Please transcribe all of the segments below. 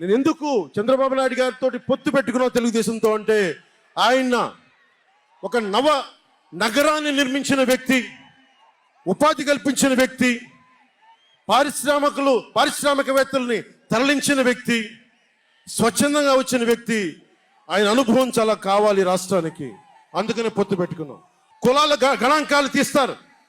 నేను ఎందుకు చంద్రబాబు నాయుడు గారితో పొత్తు పెట్టుకున్నా తెలుగుదేశంతో అంటే ఆయన ఒక నవ నగరాన్ని నిర్మించిన వ్యక్తి ఉపాధి కల్పించిన వ్యక్తి పారిశ్రామికులు పారిశ్రామికవేత్తల్ని తరలించిన వ్యక్తి స్వచ్ఛందంగా వచ్చిన వ్యక్తి. ఆయన అనుభవం చాలా కావాలి రాష్ట్రానికి. అందుకనే పొత్తు పెట్టుకున్నాం. కులాల గ- గణాంకాలు తీస్తారు.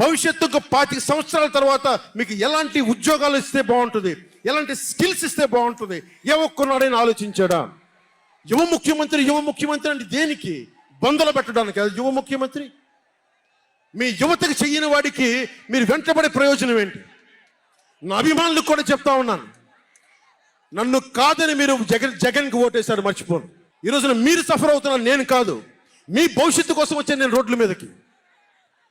భవిష్యత్తుకు పాతిక సంవత్సరాల తర్వాత మీకు ఎలాంటి ఉద్యోగాలు ఇస్తే బాగుంటుంది? ఎలాంటి స్కిల్స్ ఇస్తే బాగుంటుంది? ఏ ఒక్కనాడైనా ఆలోచించాడా? యువ ముఖ్యమంత్రి యువ ముఖ్యమంత్రి అంటే దేనికి? బంధులు పెట్టడానికి. అది యువ ముఖ్యమంత్రి. మీ యువతకు చెయ్యని వాడికి మీరు వెంటబడే ప్రయోజనం ఏంటి? నా అభిమానులకు కూడా చెప్తా ఉన్నాను. నన్ను కాదని మీరు జగన్ జగన్కి ఓటేశారు మర్చిపోను. ఈ రోజున మీరు సఫర్ అవుతున్నారు నేను కాదు. మీ భవిష్యత్తు కోసం వచ్చాను నేను రోడ్ల మీదకి.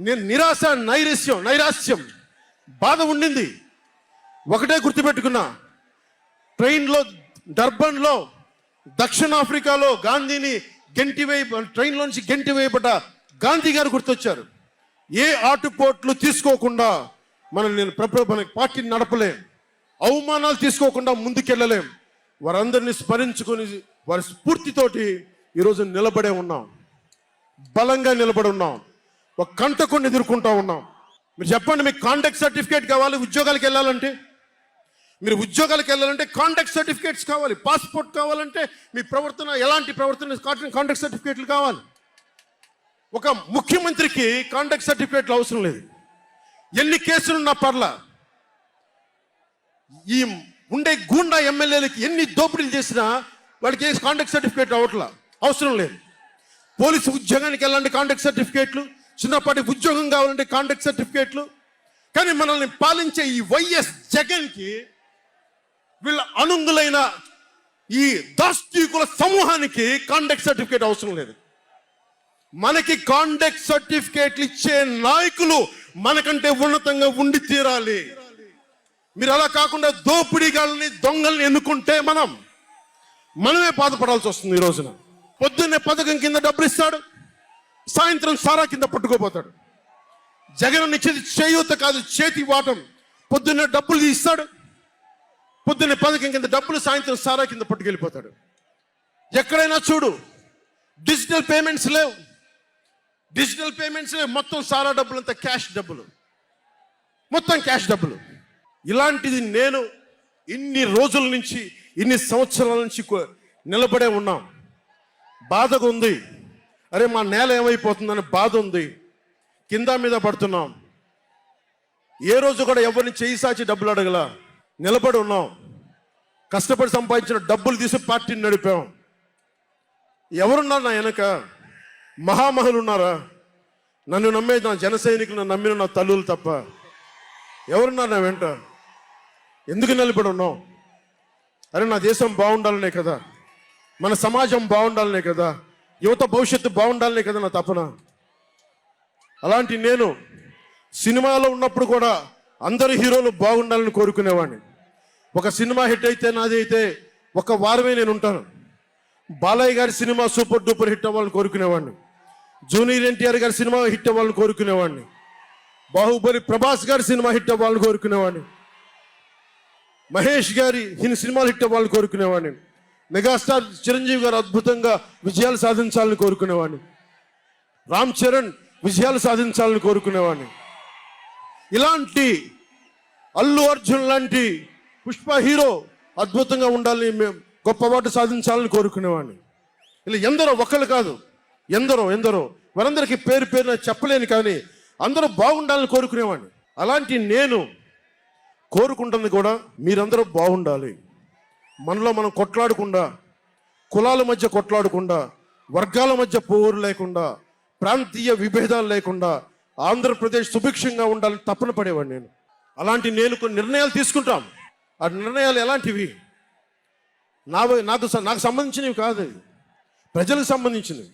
నిరాశ నైరస్యం నైరాస్యం బాధ ఉండింది. ఒకటే గుర్తుపెట్టుకున్నా. ట్రైన్లో డర్బన్లో దక్షిణాఫ్రికాలో గాంధీని గెంటివేయ ట్రైన్లోంచి గెంటి వేయబడ్డ గాంధీ గారు గుర్తొచ్చారు. ఏ ఆటుపోట్లు తీసుకోకుండా మనం నేను ప్ర- మన పార్టీని నడపలేం. అవమానాలు తీసుకోకుండా ముందుకెళ్ళలేం. వారందరినీ స్మరించుకొని వారి స్ఫూర్తితోటి ఈరోజు నిలబడే ఉన్నాం. బలంగా నిలబడి ఉన్నాం. ఒక కంటకొని ఎదుర్కొంటూ ఉన్నాం. మీరు చెప్పండి మీకు కాంటాక్ట్ సర్టిఫికేట్ కావాలి ఉద్యోగాలకు వెళ్ళాలంటే? మీరు ఉద్యోగాలకు వెళ్ళాలంటే కాంటాక్ట్ సర్టిఫికేట్స్ కావాలి పాస్పోర్ట్ కావాలంటే మీ ప్రవర్తన ఎలాంటి ప్రవర్తన కాంటాక్ట్ సర్టిఫికేట్లు కావాలి. ఒక ముఖ్యమంత్రికి కాంటాక్ట్ సర్టిఫికేట్లు అవసరం లేదు. ఎన్ని కేసులున్నా పర్లా. ఈ ఉండే గూండా ఎమ్మెల్యేలకి ఎన్ని దోపిడీలు చేసినా వాడికి కాంటాక్ట్ సర్టిఫికేట్ అవట్లా అవసరం లేదు. పోలీసు ఉద్యోగానికి వెళ్ళండి కాంటాక్ట్ సర్టిఫికేట్లు చిన్నపాటి ఉద్యోగం కావాలంటే కాంట్రాక్ట్ సర్టిఫికేట్లు కానీ మనల్ని పాలించే ఈ వైఎస్ జగన్కి వీళ్ళ అనుంగులైన ఈ దాష్టీకుల సమూహానికి కాంటాక్ట్ సర్టిఫికేట్ అవసరం లేదు. మనకి కాంటాక్ట్ సర్టిఫికేట్లు ఇచ్చే నాయకులు మనకంటే ఉన్నతంగా ఉండి తీరాలి. మీరు అలా కాకుండా దోపిడీగాళ్ళని దొంగల్ని ఎన్నుకుంటే మనం మనమే బాధపడాల్సి వస్తుంది ఈ రోజున. పొద్దున్నే పథకం కింద డబ్బులు ఇస్తాడు. సాయంత్రం సారా కింద పట్టుకోపోతాడు జగన్ ఇచ్చేది చేయూత కాదు చేతి వాటం. పొద్దున్నే డబ్బులు ఇస్తాడు పొద్దున్నే పథకం కింద డబ్బులు సాయంత్రం సారా కింద పట్టుకెళ్ళిపోతాడు. ఎక్కడైనా చూడు డిజిటల్ పేమెంట్స్ లేవు. డిజిటల్ పేమెంట్స్ లేవు. మొత్తం సారా డబ్బులు అంతా క్యాష్ డబ్బులు. మొత్తం క్యాష్ డబ్బులు. ఇలాంటిది నేను ఇన్ని రోజుల నుంచి ఇన్ని సంవత్సరాల నుంచి నిలబడే ఉన్నాం. బాధగా ఉంది. అరే మా నేల ఏమైపోతుందని బాధ ఉంది. కింద మీద పడుతున్నాం. ఏ రోజు కూడా ఎవరిని చేయి సాచి డబ్బులు అడగల. నిలబడి ఉన్నాం. కష్టపడి సంపాదించిన డబ్బులు తీసి పార్టీని నడిపాం. ఎవరున్నారు నా వెనక? మహామహులు ఉన్నారా? నన్ను నమ్మే నా జన సైనికులను నమ్మిన నా తల్లులు తప్ప ఎవరున్నారు నా వెంట? ఎందుకు నిలబడి ఉన్నాం? అరే నా దేశం బాగుండాలనే కదా. మన సమాజం బాగుండాలనే కదా. యువత భవిష్యత్తు బాగుండాలనే కదా నా తపన. అలాంటి నేను సినిమాలో ఉన్నప్పుడు కూడా అందరు హీరోలు బాగుండాలని కోరుకునేవాడిని. ఒక సినిమా హిట్ అయితే నాది అయితే ఒక వారమే నేను ఉంటాను. బాలయ్య గారి సినిమా సూపర్ డూపర్ హిట్ అవ్వాలని కోరుకునేవాడిని. జూనియర్ ఎన్టీఆర్ గారి సినిమా హిట్ అవ్వాలని కోరుకునేవాడిని. బాహుబలి ప్రభాస్ గారి సినిమా హిట్ అవ్వాలని కోరుకునేవాడిని. మహేష్ గారి ఈయన సినిమాలు హిట్ అవ్వాలని కోరుకునేవాడిని. మెగాస్టార్ చిరంజీవి గారు అద్భుతంగా విజయాలు సాధించాలని కోరుకునేవాడిని. రామ్ చరణ్ విజయాలు సాధించాలని కోరుకునేవాడిని. ఇలాంటి అల్లు అర్జున్ లాంటి పుష్ప హీరో అద్భుతంగా ఉండాలని మేము గొప్పపాటు సాధించాలని కోరుకునేవాడిని. ఇలా ఎందరో ఒకళ్ళు కాదు ఎందరో ఎందరో వారందరికీ పేరు పేరున చెప్పలేను కానీ అందరూ బాగుండాలని కోరుకునేవాడిని. అలాంటి నేను కోరుకుంటుంది కూడా మీరందరూ బాగుండాలి. మనలో మనం కొట్లాడకుండా కులాల మధ్య కొట్లాడకుండా వర్గాల మధ్య పోరు లేకుండా ప్రాంతీయ విభేదాలు లేకుండా ఆంధ్రప్రదేశ్ సుభిక్షంగా ఉండాలని తప్పన పడేవాడిని నేను. అలాంటి నేను కొన్ని నిర్ణయాలు తీసుకుంటాం. ఆ నిర్ణయాలు ఎలాంటివి? నా నాకు స- నాకు సంబంధించినవి కాదు ప్రజలకు సంబంధించినవి.